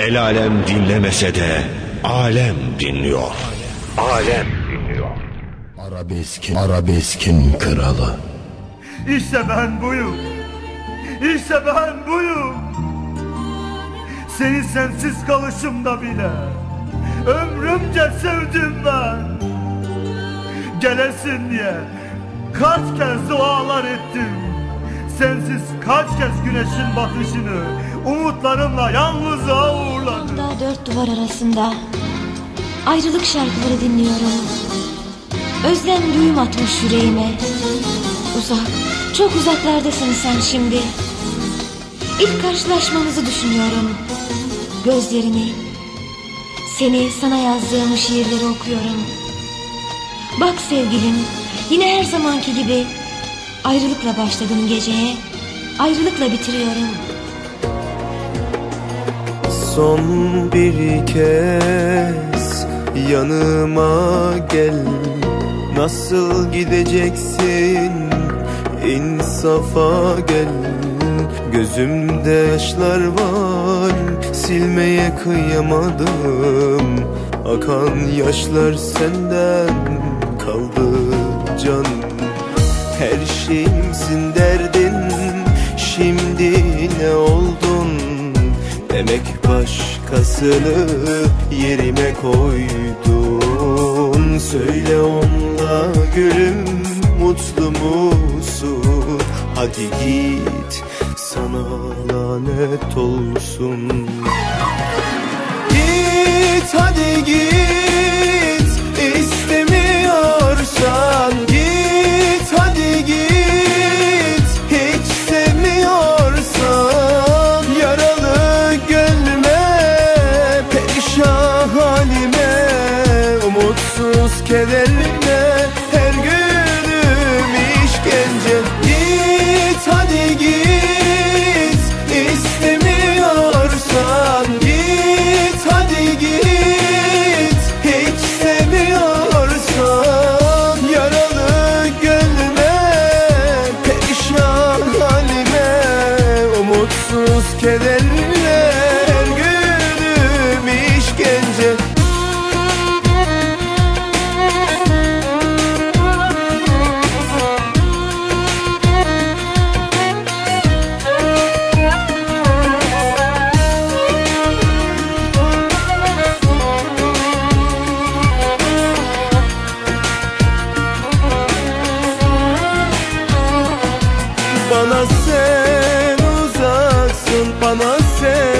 El alem dinlemese de alem dinliyor. Alem dinliyor. Arabeskin, arabeskin kralı. İşte ben buyum. İşte ben buyum. Seni sensiz kalışımda bile ömrümce sevdim ben. Gelesin diye kaç kez dualar ettim. Sensiz kaç kez güneşin batışını umutlarımla yalnızlığa uğurladım. Daha dört duvar arasında ayrılık şarkıları dinliyorum. Özlem düğüm atmış yüreğime. Uzak, çok uzaklardasın sen şimdi. İlk karşılaşmamızı düşünüyorum. Gözlerini, seni sana yazdığım şiirleri okuyorum. Bak sevgilim, yine her zamanki gibi ayrılıkla başladım geceye, ayrılıkla bitiriyorum. Son bir kez yanıma gel. Nasıl gideceksin? İnsafa gel. Gözümde yaşlar var silmeye kıyamadım. Akan yaşlar senden kaldı canım Her şeyimsin derdin Demek başkasını yerime koydun. Söyle onunla gülüm mutlu musun? Hadi git sana lanet olsun. Git hadi git Kederime her günüm işkence. Git hadi git istemiyorsan Git hadi git. Hiç sevmiyorsan Yaralı gönlüme perişan halime Umutsuz kederle Bana sen uzaksın Bana sen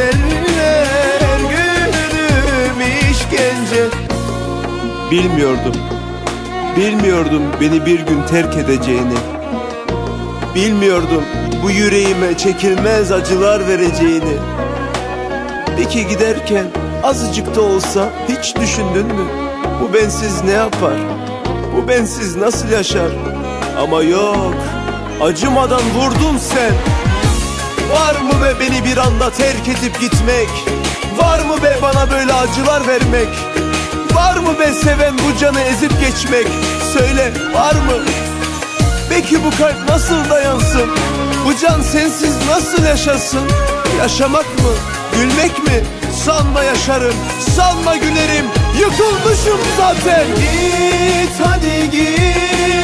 Her günüm işkence Bilmiyordum Bilmiyordum beni bir gün terk edeceğini Bilmiyordum bu yüreğime çekilmez acılar vereceğini Peki giderken azıcık da olsa hiç düşündün mü? Bu bensiz ne yapar? Bu bensiz nasıl yaşar? Ama yok acımadan vurdun sen Var mı be beni bir anda terk edip gitmek? Var mı be bana böyle acılar vermek? Var mı be seven bu canı ezip geçmek? Söyle var mı? Peki bu kalp nasıl dayansın? Bu can sensiz nasıl yaşasın? Yaşamak mı? Gülmek mi? Sanma yaşarım, sanma gülerim Yıkılmışım zaten Git hadi git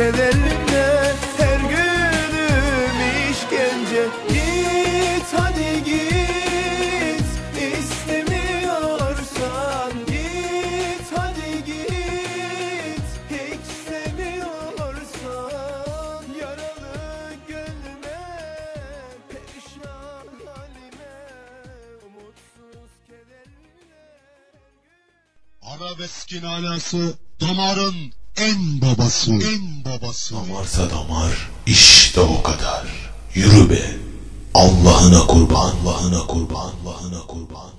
Kederimle her günüm işkence. Git hadi git istemiyorsan Git hadi git. Hiç sevmiyorsan Yaralı gönlüme perişan halime Umutsuz kederimle Arabeskin alası damarın en babası. En babası. Damarsa damar işte o kadar. Yürü be. Allah'ına kurban, Allah'ına kurban, Allah'ına kurban.